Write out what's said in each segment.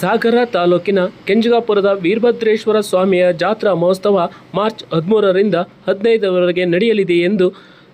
ಸಾಗರ ತಾಲೂಕಿನ ಕೆಂಜಗಾಪುರದ ವೀರಭದ್ರೇಶ್ವರ ಸ್ವಾಮಿಯ ಜಾತ್ರಾ ಮಹೋತ್ಸವ ಮಾರ್ಚ್ ಹದಿಮೂರರಿಂದ ಹದಿನೈದರವರೆಗೆ ನಡೆಯಲಿದೆ ಎಂದು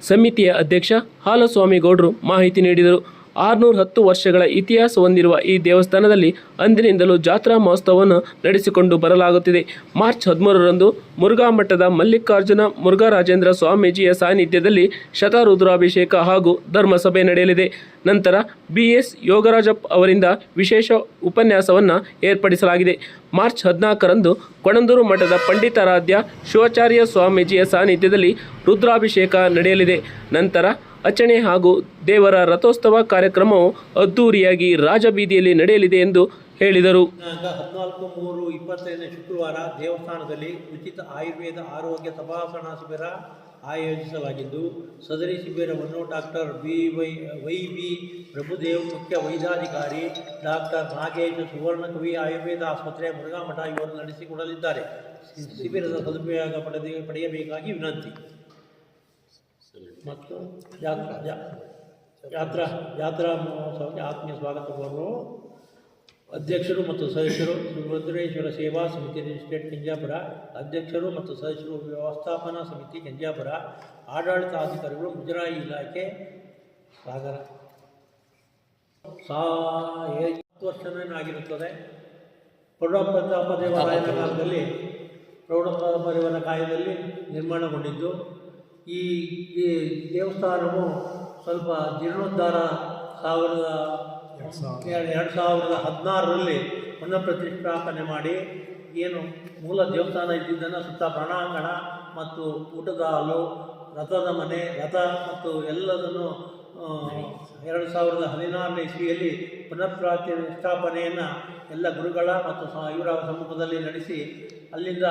ಸಮಿತಿಯ ಅಧ್ಯಕ್ಷ ಹಾಲಸ್ವಾಮಿಗೌಡರು ಮಾಹಿತಿ ನೀಡಿದರು. ಆರುನೂರ ಹತ್ತು ವರ್ಷಗಳ ಇತಿಹಾಸ ಹೊಂದಿರುವ ಈ ದೇವಸ್ಥಾನದಲ್ಲಿ ಅಂದಿನಿಂದಲೂ ಜಾತ್ರಾ ಮಹೋತ್ಸವವನ್ನು ನಡೆಸಿಕೊಂಡು ಬರಲಾಗುತ್ತಿದೆ. ಮಾರ್ಚ್ ಹದಿಮೂರರಂದು ಮುರುಘಾ ಮಠದ ಮಲ್ಲಿಕಾರ್ಜುನ ಮುರುಘಾರಾಜೇಂದ್ರ ಸ್ವಾಮೀಜಿಯ ಸಾನ್ನಿಧ್ಯದಲ್ಲಿ ಶತರುದ್ರಾಭಿಷೇಕ ಹಾಗೂ ಧರ್ಮಸಭೆ ನಡೆಯಲಿದೆ. ನಂತರ ಬಿ ಎಸ್ ಯೋಗರಾಜಪ್ಪ ಅವರಿಂದ ವಿಶೇಷ ಉಪನ್ಯಾಸವನ್ನು ಏರ್ಪಡಿಸಲಾಗಿದೆ. ಮಾರ್ಚ್ ಹದಿನಾಲ್ಕರಂದು ಕೊಣಂದೂರು ಮಠದ ಪಂಡಿತಾರಾಧ್ಯ ಶಿವಾಚಾರ್ಯ ಸ್ವಾಮೀಜಿಯ ಸಾನ್ನಿಧ್ಯದಲ್ಲಿ ರುದ್ರಾಭಿಷೇಕ ನಡೆಯಲಿದೆ. ನಂತರ ಅಚಣೆ ಹಾಗೂ ದೇವರ ರಥೋತ್ಸವ ಕಾರ್ಯಕ್ರಮವು ಅದ್ದೂರಿಯಾಗಿ ರಾಜಬೀದಿಯಲ್ಲಿ ನಡೆಯಲಿದೆ ಎಂದು ಹೇಳಿದರು. ಹದಿನಾಲ್ಕು ಮೂರು ಇಪ್ಪತ್ತೈದನೇ ಶುಕ್ರವಾರ ದೇವಸ್ಥಾನದಲ್ಲಿ ಉಚಿತ ಆಯುರ್ವೇದ ಆರೋಗ್ಯ ತಪಾಸಣಾ ಶಿಬಿರ ಆಯೋಜಿಸಲಾಗಿದ್ದು, ಸದರಿ ಶಿಬಿರವನ್ನು doctor B Y Y B Prabhudev, ಮುಖ್ಯ ವೈದ್ಯಾಧಿಕಾರಿ ಡಾಕ್ಟರ್ ನಾಗೇಶ್ ಸುವರ್ಣಕವಿ ಆಯುರ್ವೇದ ಆಸ್ಪತ್ರೆ, ಮುರುಘಾಮಠ ಇವರು ನಡೆಸಿಕೊಡಲಿದ್ದಾರೆ ಶಿಬಿರದ ಸದುಪಯೋಗ ಪಡೆದ, ಪಡೆಯಬೇಕಾಗಿ ವಿನಂತಿ. ಮತ್ತು ಯಾತ್ರಾ ಯಾತ್ರಾ ಜಾತ್ರಾ ಮಹೋತ್ಸವಕ್ಕೆ ಆತ್ಮೀಯ ಸ್ವಾಗತ ಕೋರುವ ಅಧ್ಯಕ್ಷರು ಮತ್ತು ಸದಸ್ಯರು ರುದ್ರೇಶ್ವರ ಸೇವಾ ಸಮಿತಿ ರಿಜಿಸ್ಟ್ರೇಟ್ ಕೆಂಜಾಪುರ, ಅಧ್ಯಕ್ಷರು ಮತ್ತು ಸದಸ್ಯರು ವ್ಯವಸ್ಥಾಪನಾ ಸಮಿತಿ ಕೆಂಜಾಪುರ, ಆಡಳಿತಾಧಿಕಾರಿಗಳು ಮುಜರಾಯಿ ಇಲಾಖೆ, ಸಾಗರ. ಸಾ ಹತ್ತು ವರ್ಷವೇನಾಗಿರುತ್ತದೆ ಪ್ರೌಢಪ್ರತಾಪ ದೇವಾಲಯದ ಕಾಲದಲ್ಲಿ, ಪ್ರೌಢಪ್ರತಾಪ ದೇವನ ಕಾಯದಲ್ಲಿ ನಿರ್ಮಾಣಗೊಂಡಿದ್ದು ಈ ದೇವಸ್ಥಾನವು ಸ್ವಲ್ಪ ಜೀರ್ಣೋದ್ಧಾರ ಸಾವಿರದ ಎರಡು ಸಾವಿರದ ಹದಿನಾರರಲ್ಲಿ ಪುನಃ ಪ್ರತಿಷ್ಠಾಪನೆ ಮಾಡಿ ಏನು ಮೂಲ ದೇವಸ್ಥಾನ ಇದ್ದಿದ್ದನ್ನು ಸುತ್ತ ಪ್ರಣಾಂಗಣ ಮತ್ತು ಊಟಗಾಲು ರಥದ ಮನೆ, ರಥ ಮತ್ತು ಎಲ್ಲದನ್ನು ಎರಡು ಸಾವಿರದ ಹದಿನಾರನೇ ಇಸ್ವಿಯಲ್ಲಿ ಪುನಃ ಪ್ರತಿಷ್ಠಾಪನೆಯನ್ನು ಎಲ್ಲ ಗುರುಗಳ ಮತ್ತು ಇವರ ಸಮ್ಮುಖದಲ್ಲಿ ನಡೆಸಿ, ಅಲ್ಲಿಂದ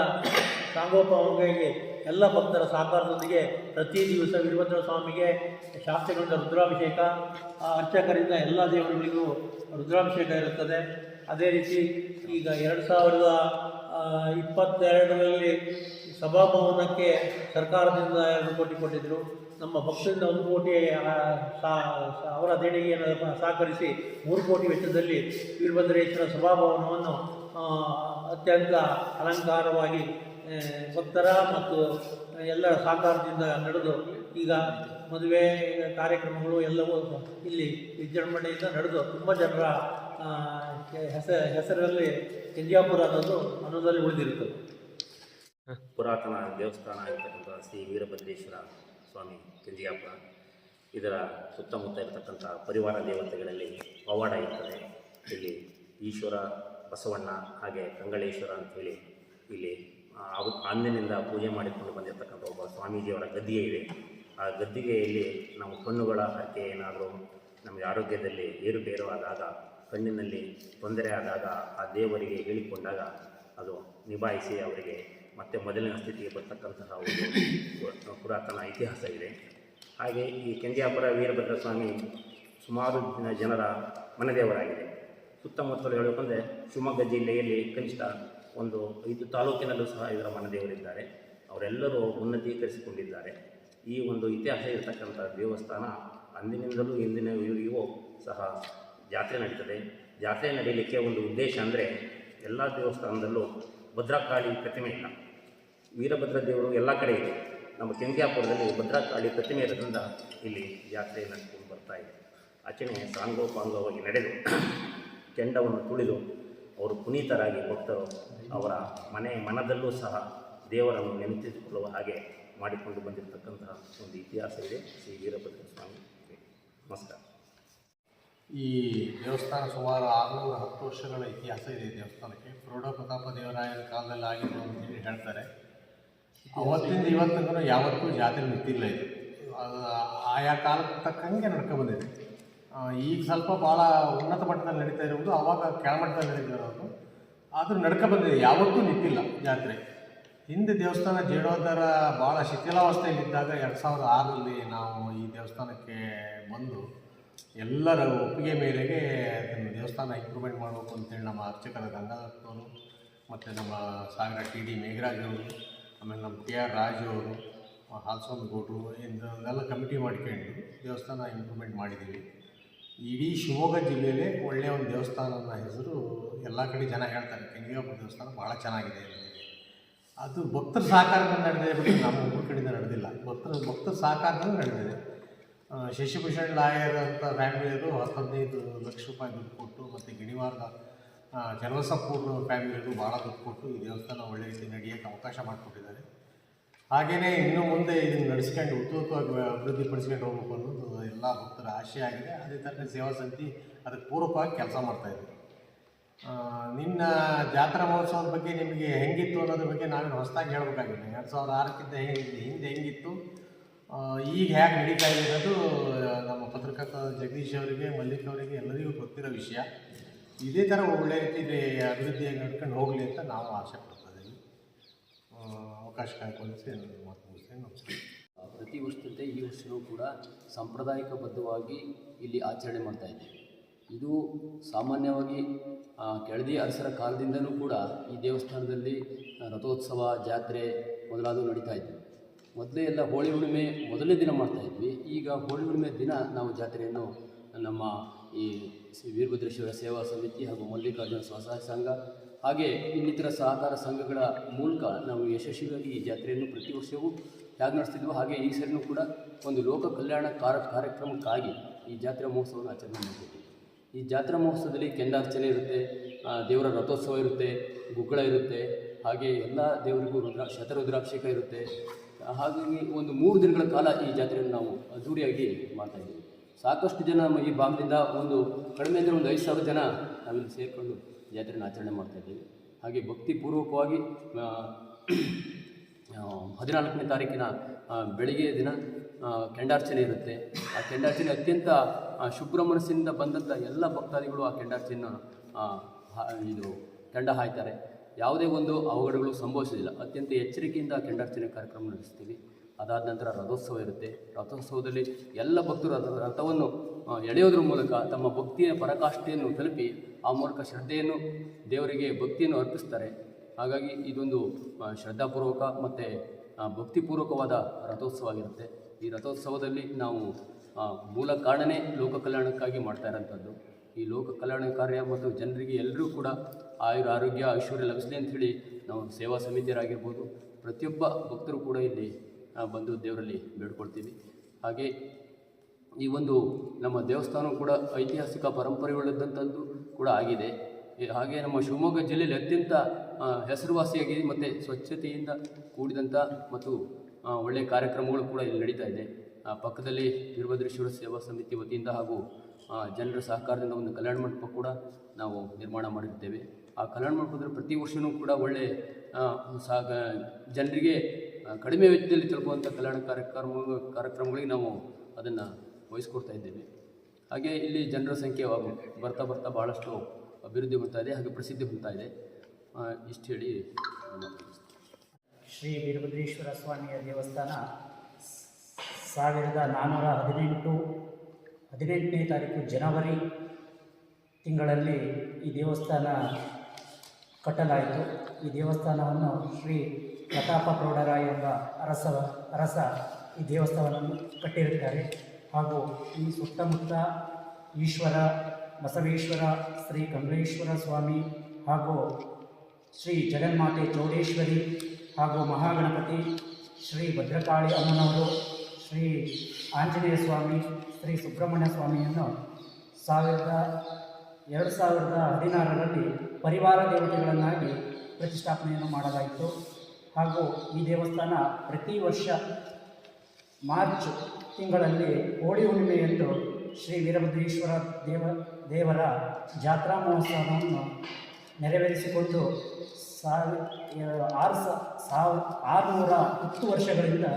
ಸಾಂಗೋಪಂಗಗೆ ಎಲ್ಲ ಭಕ್ತರ ಸಹಕಾರದೊಂದಿಗೆ ಪ್ರತಿ ದಿವಸ ವೀರಭದ್ರ ಸ್ವಾಮಿಗೆ ಶಾಸ್ತ್ರಗಳಿಂದ ರುದ್ರಾಭಿಷೇಕ ಅರ್ಚಕರಿಂದ ಎಲ್ಲ ದೇವರುಗಳಿಗೂ ರುದ್ರಾಭಿಷೇಕ ಇರುತ್ತದೆ. ಅದೇ ರೀತಿ ಈಗ ಎರಡು ಸಾವಿರದ ಇಪ್ಪತ್ತೆರಡರಲ್ಲಿ ಸಭಾಭವನಕ್ಕೆ ಸರ್ಕಾರದಿಂದ ಎರಡು ಕೋಟಿ ಕೊಟ್ಟಿದ್ದರು ನಮ್ಮ ಭಕ್ತರಿಂದ ಒಂದು ಕೋಟಿ ಅವರ ದೇಣಿಗೆಯನ್ನು ಸಹಕರಿಸಿ ಮೂರು ಕೋಟಿ ವೆಚ್ಚದಲ್ಲಿ ವೀರಭದ್ರೇಶ್ವರ ಸಭಾಭವನವನ್ನು ಅತ್ಯಂತ ಅಲಂಕಾರವಾಗಿ ಭಕ್ತರ ಮತ್ತು ಎಲ್ಲ ಸಹಕಾರದಿಂದ ನಡೆದು ಈಗ ಮದುವೆ ಕಾರ್ಯಕ್ರಮಗಳು ಎಲ್ಲವೂ ಇಲ್ಲಿ ವಿಜೃಂಭಣೆಯಿಂದ ನಡೆದು ತುಂಬ ಜನರ ಹೆಸ, ಹೆಸರಲ್ಲಿ ಕೆಂಜಾಪುರ ಅನ್ನೋದು ಮನದಲ್ಲಿ ಉಳಿದಿರುತ್ತದೆ. ಪುರಾತನ ದೇವಸ್ಥಾನ ಆಗಿರ್ತಕ್ಕಂಥ ಶ್ರೀ ವೀರಭದ್ರೇಶ್ವರ ಸ್ವಾಮಿ ಕೆಂಜಿಯಾಪುರ. ಇದರ ಸುತ್ತಮುತ್ತ ಇರತಕ್ಕಂಥ ಪರಿವಾರ ದೇವತೆಗಳಲ್ಲಿ ಪವಾಡ ಇರ್ತದೆ. ಇಲ್ಲಿ ಈಶ್ವರ, ಬಸವಣ್ಣ ಹಾಗೆ ಕಂಗಳೇಶ್ವರ ಅಂಥೇಳಿ ಇಲ್ಲಿ ಅವ- ಅಂದಿನಿಂದ ಪೂಜೆ ಮಾಡಿಕೊಂಡು ಬಂದಿರತಕ್ಕಂಥ ಒಬ್ಬ ಸ್ವಾಮೀಜಿಯವರ ಗದ್ದಿಗೆ ಇದೆ. ಆ ಗದ್ದಿಗೆಯಲ್ಲಿ ನಾವು ಕಣ್ಣುಗಳ ಹರಕೆ ಏನಾದರೂ ನಮಗೆ ಆರೋಗ್ಯದಲ್ಲಿ ಏರುಪೇರು ಆದಾಗ, ಕಣ್ಣಿನಲ್ಲಿ ತೊಂದರೆ ಆದಾಗ, ಆ ದೇವರಿಗೆ ಹೇಳಿಕೊಂಡಾಗ ಅದು ನಿಭಾಯಿಸಿ ಅವರಿಗೆ ಮತ್ತೆ ಮೊದಲಿನ ಸ್ಥಿತಿಗೆ ಬರ್ತಕ್ಕಂತಹ ಒಂದು ಪುರಾತನ ಇತಿಹಾಸ ಇದೆ. ಹಾಗೆ ಈ ಕೆಂಜಾಪುರ ವೀರಭದ್ರ ಸ್ವಾಮಿ ಸುಮಾರು ಜನ ಜನರ ಮನದೇವರಾಗಿದೆ. ಸುತ್ತಮುತ್ತಲು ಹೇಳಬೇಕಂದ್ರೆ ಶಿವಮೊಗ್ಗ ಜಿಲ್ಲೆಯಲ್ಲಿ ಕನಿಷ್ಠ ಒಂದು ಐದು ತಾಲೂಕಿನಲ್ಲೂ ಸಹ ಇದರ ಮನದೇವರಿದ್ದಾರೆ. ಅವರೆಲ್ಲರೂ ಉನ್ನತೀಕರಿಸಿಕೊಂಡಿದ್ದಾರೆ. ಈ ಒಂದು ಇತಿಹಾಸ ಇರತಕ್ಕಂಥ ದೇವಸ್ಥಾನ ಅಂದಿನಿಂದಲೂ ಇಂದಿನ ಇವರಿಗೂ ಸಹ ಜಾತ್ರೆ ನಡೀತದೆ. ಜಾತ್ರೆ ನಡೀಲಿಕ್ಕೆ ಒಂದು ಉದ್ದೇಶ ಅಂದರೆ ಎಲ್ಲ ದೇವಸ್ಥಾನದಲ್ಲೂ ಭದ್ರಕಾಳಿ ಪ್ರತಿಮೆ ಇಲ್ಲ. ವೀರಭದ್ರ ದೇವರು ಎಲ್ಲ ಕಡೆ ಇದೆ. ನಮ್ಮ ಕೆಂಗ್ಯಾಪುರದಲ್ಲಿ ಭದ್ರಕಾಳಿ ಪ್ರತಿಮೆ ಇರೋದ್ರಿಂದ ಇಲ್ಲಿ ಜಾತ್ರೆ ನಡೆದುಕೊಂಡು ಬರ್ತಾ ಇದೆ. ಆಚರಣೆ ಸಾಂಗೋಪಾಂಗವಾಗಿ ನಡೆದು ಕೆಂಡವನ್ನು ತುಳಿದು ಅವರು ಪುನೀತರಾಗಿ ಭಕ್ತರು ಅವರ ಮನೆ ಮನದಲ್ಲೂ ಸಹ ದೇವರನ್ನು ನೆನಪಿಸಿಕೊಳ್ಳುವ ಹಾಗೆ ಮಾಡಿಕೊಂಡು ಬಂದಿರತಕ್ಕಂತಹ ಒಂದು ಇತಿಹಾಸ ಇದೆ. ಶ್ರೀ ವೀರಭದ್ರ ಸ್ವಾಮಿ ನಮಸ್ಕಾರ. ಈ ದೇವಸ್ಥಾನ ಸುಮಾರು ಆರುನೂರ ಹತ್ತು ವರ್ಷಗಳ ಇತಿಹಾಸ ಇದೆ ದೇವಸ್ಥಾನಕ್ಕೆ. ಪ್ರೌಢ ಪ್ರತಾಪ ದೇವರಾಯನ ಕಾಲದಲ್ಲಿ ಆಗಿದೆ ಅಂತೇಳಿ ಹೇಳ್ತಾರೆ. ಅವತ್ತಿಂದ ಇವತ್ತಿನ ತನಕ ಯಾವತ್ತೂ ಜಾತ್ರೆ ನಿಂತಿಲ್ಲ ಇದು. ಆಯಾ ಕಾಲಕ್ಕೆ ತಕ್ಕಂಗೆ ನಡ್ಕೊ ಬಂದಿದೆ. ಈಗ ಸ್ವಲ್ಪ ಭಾಳ ಉನ್ನತ ಮಟ್ಟದಲ್ಲಿ ನಡೀತಾ ಇರುವುದು ಆವಾಗ ಕೆಳಮಟ್ಟದಲ್ಲಿ ನಡೀತಾ ಇರೋದು ಆದರೂ ನಡ್ಕೊ ಬಂದಿದೆ, ಯಾವತ್ತೂ ನಿಂತಿಲ್ಲ ಜಾತ್ರೆ. ಹಿಂದೆ ದೇವಸ್ಥಾನ ಜೀರ್ಣೋದ್ಧಾರ ಭಾಳ ಶಿಥಿಲಾವಸ್ಥೆಯಲ್ಲಿದ್ದಾಗ ಎರಡು ಸಾವಿರದ ಆರರಲ್ಲಿ ನಾವು ಈ ದೇವಸ್ಥಾನಕ್ಕೆ ಬಂದು ಎಲ್ಲರ ಒಪ್ಪಿಗೆ ಮೇರೆಗೆ ಅದನ್ನು ದೇವಸ್ಥಾನ ಇಂಪ್ರೂವ್ಮೆಂಟ್ ಮಾಡಬೇಕು ಅಂತೇಳಿ ನಮ್ಮ ಅರ್ಚಕರ ಗಂಗಾಧರವರು ಮತ್ತು ನಮ್ಮ ಸಾಗರ ಟಿ ಡಿ ಮೇಘರಾಜ್ ಅವರು, ಆಮೇಲೆ ನಮ್ಮ ಕೆ ಆರ್ ರಾಜು ಅವರು ಹಾಲ್ಸ್ವಾಮಿ ಗೌಡರು ಇಂಥದ್ದೆಲ್ಲ ಕಮಿಟಿ ಮಾಡ್ಕೊಂಡು ದೇವಸ್ಥಾನ ಇಂಪ್ರೂವ್ಮೆಂಟ್ ಮಾಡಿದ್ದೀವಿ. ಇಡೀ ಶಿವಮೊಗ್ಗ ಜಿಲ್ಲೆಯಲ್ಲೇ ಒಳ್ಳೆಯ ಒಂದು ದೇವಸ್ಥಾನ ಅನ್ನೋ ಹೆಸರು ಎಲ್ಲ ಕಡೆ ಜನ ಹೇಳ್ತಾರೆ. ಕೆಂಗೇಗೌಡ ದೇವಸ್ಥಾನ ಭಾಳ ಚೆನ್ನಾಗಿದೆ ಇಲ್ಲಿ. ಅದು ಭಕ್ತರ ಸಹಕಾರದಿಂದ ನಡೆದಿದೆ ಬಿಟ್ಟು ನಮ್ಮ ಊರ ಕಡೆಯಿಂದ ನಡೆದಿಲ್ಲ. ಭಕ್ತರ ಭಕ್ತರ ಸಹಕಾರದಿಂದ ನಡೆದಿದೆ. ಶಶಿಭೂಷಣ್ ಲಾಯರ್ ಅಂತ ಫ್ಯಾಮಿಲಿಯದು ಹತ್ತೊಂದೈದು ಲಕ್ಷ ರೂಪಾಯಿ ದುಡ್ಡು ಕೊಟ್ಟು ಮತ್ತು ಗಿಣಿವಾರದ ಚನ್ನಬಸಪ್ಪೂರ್ ಫ್ಯಾಮಿಲಿಯದು ಭಾಳ ದುಡ್ಡು ಕೊಟ್ಟು ಈ ದೇವಸ್ಥಾನ ಒಳ್ಳೆ ರೀತಿ ನಡೆಯೋಕ್ಕೆ ಅವಕಾಶ ಮಾಡಿಕೊಟ್ಟಿದ್ದಾರೆ. ಹಾಗೆಯೇ ಇನ್ನು ಮುಂದೆ ಇದನ್ನು ನಡೆಸ್ಕೊಂಡು ಉತ್ತಮವಾಗಿ ಅಭಿವೃದ್ಧಿ ಪಡಿಸ್ಕೊಂಡು ಹೋಗ್ಬೇಕು ಅನ್ನೋದು ಎಲ್ಲ ಭಕ್ತರ ಆಶೆ ಆಗಿದೆ. ಅದೇ ಥರ ಸೇವಾ ಸಮಿತಿ ಅದಕ್ಕೆ ಪೂರಕವಾಗಿ ಕೆಲಸ ಮಾಡ್ತಾಯಿದ್ವಿ ನಿನ್ನ ಜಾತ್ರಾ ಮಹೋತ್ಸವದ ಬಗ್ಗೆ ನಿಮಗೆ ಹೆಂಗಿತ್ತು ಅನ್ನೋದ್ರ ಬಗ್ಗೆ ನಾವೇನು ಹೊಸದಾಗಿ ಹೇಳಬೇಕಾಗಿಲ್ಲ. ಎರಡು ಸಾವಿರದ ಆರಕ್ಕಿಂತ ಹಿಂದೆ ಹೆಂಗಿತ್ತು ಈಗ ಹೇಗೆ ನಡೀತಾ ಇದೆ ಅನ್ನೋದು ನಮ್ಮ ಪತ್ರಕರ್ತ ಜಗದೀಶ್ ಅವರಿಗೆ ಮಲ್ಲಿಕ್ ಅವರಿಗೆ ಎಲ್ಲರಿಗೂ ಗೊತ್ತಿರೋ ವಿಷಯ. ಇದೇ ಥರ ಒಳ್ಳೆ ರೀತಿಯಲ್ಲಿ ಅಭಿವೃದ್ಧಿಯಾಗಿ ನಡ್ಕೊಂಡು ಹೋಗಲಿ ಅಂತ ನಾವು ಆಸೆ ಪಡ್ತಾ ಇದ್ದೀವಿ ಆ, ಅವಕಾಶ ಕಾಯ್ಕೊಳ್ಳಿಸಿ ಮಾತು ಮುಗಿಸ್ತೇನೆ ಪ್ರತಿ ವರ್ಷದಂತೆ ಈ ವರ್ಷವೂ ಕೂಡ ಸಾಂಪ್ರದಾಯಿಕಬದ್ಧವಾಗಿ ಇಲ್ಲಿ ಆಚರಣೆ ಮಾಡ್ತಾ ಇದ್ದೇವೆ ಇದು ಸಾಮಾನ್ಯವಾಗಿ ಕೆಳದಿ ಅರಸರ ಕಾಲದಿಂದಲೂ ಕೂಡ ಈ ದೇವಸ್ಥಾನದಲ್ಲಿ ರಥೋತ್ಸವ, ಜಾತ್ರೆ ಮೊದಲಾದವು ನಡೀತಾ ಇದ್ವಿ. ಮೊದಲೇ ಎಲ್ಲ ಹೋಳಿ ಹುಣ್ಣಿಮೆ ಮೊದಲನೇ ದಿನ ಮಾಡ್ತಾ ಇದ್ವಿ. ಈಗ ಹೋಳಿ ಹುಣ್ಣಿಮೆ ದಿನ ನಾವು ಜಾತ್ರೆಯನ್ನು ನಮ್ಮ ಈ ವೀರಭದ್ರೇಶ್ವರ ಸೇವಾ ಸಮಿತಿ ಹಾಗೂ ಮಲ್ಲಿಕಾರ್ಜುನ ಸ್ವಸಹಾಯ ಸಂಘ ಹಾಗೆ ಇನ್ನಿತರ ಸಹಕಾರ ಸಂಘಗಳ ಮೂಲಕ ನಾವು ಯಶಸ್ವಿಯಾಗಿ ಈ ಜಾತ್ರೆಯನ್ನು ಪ್ರತಿ ವರ್ಷವೂ ಹೇಗೆ ನಡೆಸ್ತಿದ್ವೋ ಹಾಗೆ ಈ ಸರಿನೂ ಕೂಡ ಒಂದು ಲೋಕ ಕಲ್ಯಾಣ ಕಾರ, ಕಾರ್ಯಕ್ರಮಕ್ಕಾಗಿ ಈ ಜಾತ್ರಾ ಮಹೋತ್ಸವವನ್ನು ಆಚರಣೆ ಮಾಡ್ತೀವಿ ಈ ಜಾತ್ರಾ ಮಹೋತ್ಸವದಲ್ಲಿ ಕೆಂಡಾರ್ಚನೆ ಇರುತ್ತೆ ದೇವರ ರಥೋತ್ಸವ ಇರುತ್ತೆ, ಗುಗ್ಗಳ ಇರುತ್ತೆ, ಹಾಗೆ ಎಲ್ಲ ದೇವರಿಗೂ ರುದ್ರ, ಶತರುದ್ರಾಭಿಷೇಕ ಇರುತ್ತೆ. ಹಾಗಾಗಿ ಒಂದು ಮೂರು ದಿನಗಳ ಕಾಲ ಈ ಜಾತ್ರೆಯನ್ನು ನಾವು ಅದ್ದೂರಿಯಾಗಿ ಮಾಡ್ತಾ ಇದ್ದೀವಿ. ಸಾಕಷ್ಟು ಜನ ಈ ಭಾಗದಿಂದ ಒಂದು ಕಡಿಮೆ ಅಂದರೆ ಒಂದು ಐದು ಸಾವಿರ ಜನ ನಾವಿಲ್ಲಿ ಸೇರಿಕೊಂಡು ಜಾತ್ರೆಯನ್ನು ಆಚರಣೆ ಮಾಡ್ತಾ ಇದ್ದೀವಿ. ಹಾಗೆ ಭಕ್ತಿಪೂರ್ವಕವಾಗಿ ಹದಿನಾಲ್ಕನೇ ತಾರೀಕಿನ ಬೆಳಿಗ್ಗೆ ದಿನ ಕೆಂಡಾರ್ಚನೆ ಇರುತ್ತೆ. ಆ ಕೆಂಡಾರ್ಚನೆ ಅತ್ಯಂತ ಶುಭ್ರ ಮನಸ್ಸಿನಿಂದ ಬಂದಂಥ ಎಲ್ಲ ಭಕ್ತಾದಿಗಳು ಆ ಕೆಂಡಾರ್ಚನೆಯನ್ನು ಇದು ಕೆಂಡ ಹಾಯ್ತಾರೆ. ಯಾವುದೇ ಒಂದು ಅವಘಡಗಳು ಸಂಭವಿಸೋದಿಲ್ಲ ಅತ್ಯಂತ ಎಚ್ಚರಿಕೆಯಿಂದ ಕೆಂಡಾರ್ಚನೆ ಕಾರ್ಯಕ್ರಮ ನಡೆಸ್ತೀವಿ. ಅದಾದ ನಂತರ ರಥೋತ್ಸವ ಇರುತ್ತೆ. ರಥೋತ್ಸವದಲ್ಲಿ ಎಲ್ಲ ಭಕ್ತರು ರಥ, ರಥವನ್ನು ಎಳೆಯೋದ್ರ ಮೂಲಕ ತಮ್ಮ ಭಕ್ತಿಯ ಪರಕಾಷ್ಠೆಯನ್ನು ತಲುಪಿ ಆ ಮೂಲಕ ಶ್ರದ್ಧೆಯನ್ನು, ದೇವರಿಗೆ ಭಕ್ತಿಯನ್ನು ಅರ್ಪಿಸ್ತಾರೆ. ಹಾಗಾಗಿ ಇದೊಂದು ಶ್ರದ್ಧಾಪೂರ್ವಕ ಮತ್ತು ಭಕ್ತಿಪೂರ್ವಕವಾದ ರಥೋತ್ಸವ ಆಗಿರುತ್ತೆ ಈ ರಥೋತ್ಸವದಲ್ಲಿ ನಾವು ಮೂಲ ಕಾರಣನೇ ಲೋಕ ಕಲ್ಯಾಣಕ್ಕಾಗಿ ಮಾಡ್ತಾ ಇರೋಂಥದ್ದು. ಈ ಲೋಕ ಕಲ್ಯಾಣ ಕಾರ್ಯ ಮತ್ತು ಜನರಿಗೆ ಎಲ್ಲರೂ ಕೂಡ ಆಯುರ, ಆರೋಗ್ಯ, ಐಶ್ವರ್ಯ ಲಭಿಸಲಿ ಅಂಥೇಳಿ ನಾವು ಸೇವಾ ಸಮಿತಿಯರಾಗಿರ್ಬೋದು. ಪ್ರತಿಯೊಬ್ಬ ಭಕ್ತರು ಕೂಡ ಇಲ್ಲಿ ಬಂದು ದೇವರಲ್ಲಿ ಬೇಡ್ಕೊಳ್ತೀವಿ. ಹಾಗೆ ಈ ಒಂದು ನಮ್ಮ ದೇವಸ್ಥಾನ ಕೂಡ ಐತಿಹಾಸಿಕ ಪರಂಪರೆಯುಳ್ಳದಂಥದ್ದು ಕೂಡ ಆಗಿದೆ. ಹಾಗೆ ನಮ್ಮ ಶಿವಮೊಗ್ಗ ಜಿಲ್ಲೆಯಲ್ಲಿ ಅತ್ಯಂತ ಹೆಸರುವಾಸಿಯಾಗಿ ಮತ್ತು ಸ್ವಚ್ಛತೆಯಿಂದ ಕೂಡಿದಂಥ ಮತ್ತು ಒಳ್ಳೆಯ ಕಾರ್ಯಕ್ರಮಗಳು ಕೂಡ ಇಲ್ಲಿ ನಡೀತಾ ಇದೆ. ಪಕ್ಕದಲ್ಲಿ ವೀರಭದ್ರೇಶ್ವರ ಸೇವಾ ಸಮಿತಿ ವತಿಯಿಂದ ಹಾಗೂ ಜನರ ಸಹಕಾರದಿಂದ ಒಂದು ಕಲ್ಯಾಣ ಮಂಟಪ ಕೂಡ ನಾವು ನಿರ್ಮಾಣ ಮಾಡಿರ್ತೇವೆ ಆ ಕಲ್ಯಾಣ ಮಂಟಪದಲ್ಲಿ ಪ್ರತಿ ವರ್ಷವೂ ಕೂಡ ಒಳ್ಳೆ ಸಾಗ, ಜನರಿಗೆ ಕಡಿಮೆ ವೆಚ್ಚದಲ್ಲಿ ತಲುಪುವಂಥ ಕಲ್ಯಾಣ ಕಾರ್ಯಕ್ರಮ, ಕಾರ್ಯಕ್ರಮಗಳಿಗೆ ನಾವು ಅದನ್ನು ವಹಿಸ್ಕೊಡ್ತಾ ಇದ್ದೇವೆ. ಹಾಗೆ ಇಲ್ಲಿ ಜನರ ಸಂಖ್ಯೆ ಬರ್ತಾ ಬರ್ತಾ ಭಾಳಷ್ಟು ಅಭಿವೃದ್ಧಿ ಹೊಂದ್ತಾ ಇದೆ, ಹಾಗೆ ಪ್ರಸಿದ್ಧಿ ಹೊಂದ್ತಾ ಇದೆ. ಇಷ್ಟು ಹೇಳಿ. ಶ್ರೀ ವೀರಭದ್ರೇಶ್ವರ ಸ್ವಾಮಿಯ ದೇವಸ್ಥಾನ ಸಾವಿರದ ನಾನ್ನೂರ ಹದಿನೆಂಟು, ಹದಿನೆಂಟನೇ ತಾರೀಕು ಜನವರಿ ತಿಂಗಳಲ್ಲಿ ಈ ದೇವಸ್ಥಾನ ಕಟ್ಟಲಾಯಿತು. ಈ ದೇವಸ್ಥಾನವನ್ನು ಶ್ರೀ ಪ್ರತಾಪ ಪ್ರೌಢರಾಯ ಎಂಬ ಅರಸ ಅರಸ ಈ ದೇವಸ್ಥಾನವನ್ನು ಕಟ್ಟಿರುತ್ತಾರೆ. ಹಾಗೂ ಈ ಸುತ್ತಮುತ್ತ ಈಶ್ವರ, ಬಸವೇಶ್ವರ, ಶ್ರೀ ಕಮಲೇಶ್ವರ ಸ್ವಾಮಿ ಹಾಗೂ ಶ್ರೀ ಜಗನ್ಮಾತೆ ಚೌಡೇಶ್ವರಿ ಹಾಗೂ ಮಹಾಗಣಪತಿ ಶ್ರೀ ಭದ್ರಕಾಳಿ ಅಮ್ಮನವರು, ಶ್ರೀ ಆಂಜನೇಯ ಸ್ವಾಮಿ, ಶ್ರೀ ಸುಬ್ರಹ್ಮಣ್ಯ ಸ್ವಾಮಿಯನ್ನು ಸಾವಿರದ, ಎರಡು ಸಾವಿರದ ಹದಿನಾರರಲ್ಲಿ ಪರಿವಾರ ದೇವತೆಗಳನ್ನಾಗಿ ಪ್ರತಿಷ್ಠಾಪನೆಯನ್ನು ಮಾಡಲಾಯಿತು. ಹಾಗೂ ಈ ದೇವಸ್ಥಾನ ಪ್ರತಿ ವರ್ಷ ಮಾರ್ಚ್ ತಿಂಗಳಲ್ಲಿ ಹೋಳಿ ಹುಣ್ಣಿಮೆಯಂದು ಶ್ರೀ ವೀರಭದ್ರೇಶ್ವರ ದೇವ, ದೇವರ ಜಾತ್ರಾ ಮಹೋತ್ಸವವನ್ನು ನೆರವೇರಿಸಿಕೊಂಡು ಸಾವಿರ, ಆರು ಸಾವಿರ ಸಾವ್ ಆರುನೂರ ಹತ್ತು ವರ್ಷಗಳಿಂದ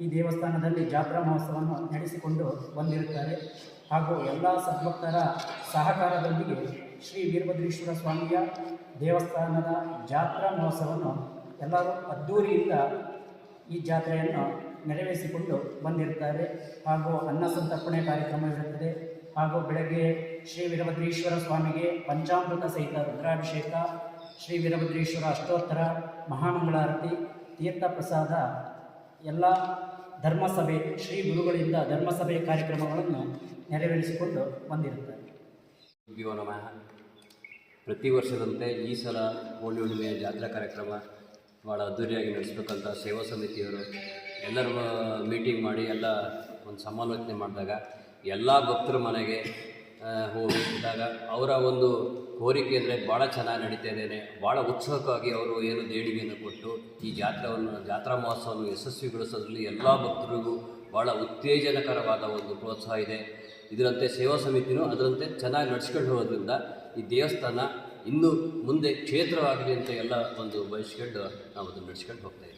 ಈ ದೇವಸ್ಥಾನದಲ್ಲಿ ಜಾತ್ರಾ ಮಹೋತ್ಸವವನ್ನು ನಡೆಸಿಕೊಂಡು ಬಂದಿರುತ್ತಾರೆ. ಹಾಗೂ ಎಲ್ಲ ಸದ್ಭಕ್ತರ ಸಹಕಾರದೊಂದಿಗೆ ಶ್ರೀ ವೀರಭದ್ರೇಶ್ವರ ಸ್ವಾಮಿಯ ದೇವಸ್ಥಾನದ ಜಾತ್ರಾ ಮಹೋತ್ಸವವನ್ನು ಎಲ್ಲರೂ ಅದ್ಧೂರಿಯಿಂದ ಈ ಜಾತ್ರೆಯನ್ನು ನೆರವೇರಿಸಿಕೊಂಡು ಬಂದಿರ್ತಾರೆ ಹಾಗೂ ಅನ್ನ ಸಂತರ್ಪಣೆ ಕಾರ್ಯಕ್ರಮ ಇರುತ್ತದೆ. ಹಾಗೂ ಬೆಳಗ್ಗೆ ಶ್ರೀ ವೀರಭದ್ರೇಶ್ವರ ಸ್ವಾಮಿಗೆ ಪಂಚಾಮೃತ ಸಹಿತ ರುದ್ರಾಭಿಷೇಕ, ಶ್ರೀ ವೀರಭದ್ರೇಶ್ವರ ಅಷ್ಟೋತ್ತರ, ಮಹಾಮಂಗಳಾರತಿ, ತೀರ್ಥ ಪ್ರಸಾದ, ಎಲ್ಲ ಧರ್ಮಸಭೆ, ಶ್ರೀ ಗುರುಗಳಿಂದ ಧರ್ಮಸಭೆ ಕಾರ್ಯಕ್ರಮಗಳನ್ನು ನೆರವೇರಿಸಿಕೊಂಡು ಬಂದಿರುತ್ತಾರೆ. ಪ್ರತಿ ವರ್ಷದಂತೆ ಈ ಸಲ ಹೋಳಿ ಹುಣ್ಣಿಮೆಯ ಜಾತ್ರಾ ಕಾರ್ಯಕ್ರಮ ಭಾಳ ಅದ್ದೂರಿಯಾಗಿ ನಡೆಸ್ತಕ್ಕಂಥ ಸೇವಾ ಸಮಿತಿಯವರು ಎಲ್ಲರೂ ಮೀಟಿಂಗ್ ಮಾಡಿ ಎಲ್ಲ ಒಂದು ಸಮಾಲೋಚನೆ ಮಾಡಿದಾಗ ಎಲ್ಲ ಭಕ್ತರ ಮನೆಗೆ ಹೋಗಿದ್ದಾಗ ಅವರ ಒಂದು ಕೋರಿಕೆ ಅಂದರೆ ಭಾಳ ಚೆನ್ನಾಗಿ ನಡೀತಾ ಇದ್ದೇನೆ ಭಾಳ ಉತ್ಸುಕವಾಗಿ ಅವರು ಏನು ದೇಣಿಗೆಯನ್ನು ಕೊಟ್ಟು ಈ ಜಾತ್ರೆಯನ್ನು ಜಾತ್ರಾ ಮಹೋತ್ಸವವನ್ನು ಯಶಸ್ವಿಗೊಳಿಸೋದ್ರಲ್ಲಿ ಎಲ್ಲ ಭಕ್ತರಿಗೂ ಭಾಳ ಉತ್ತೇಜನಕರವಾದ ಒಂದು ಪ್ರೋತ್ಸಾಹ ಇದೆ. ಇದರಂತೆ ಸೇವಾ ಸಮಿತಿನೂ ಅದರಂತೆ ಚೆನ್ನಾಗಿ ನಡ್ಸ್ಕೊಂಡು ಹೋಗೋದ್ರಿಂದ ಈ ದೇವಸ್ಥಾನ ಇನ್ನೂ ಮುಂದೆ ಕ್ಷೇತ್ರವಾಗಲಿ ಅಂತ ಎಲ್ಲ ಒಂದು ಬಯಸ್ಕೊಂಡು ನಾವು ಅದನ್ನು ನಡೆಸ್ಕೊಂಡು ಹೋಗ್ತಾ ಇದ್ದೀವಿ.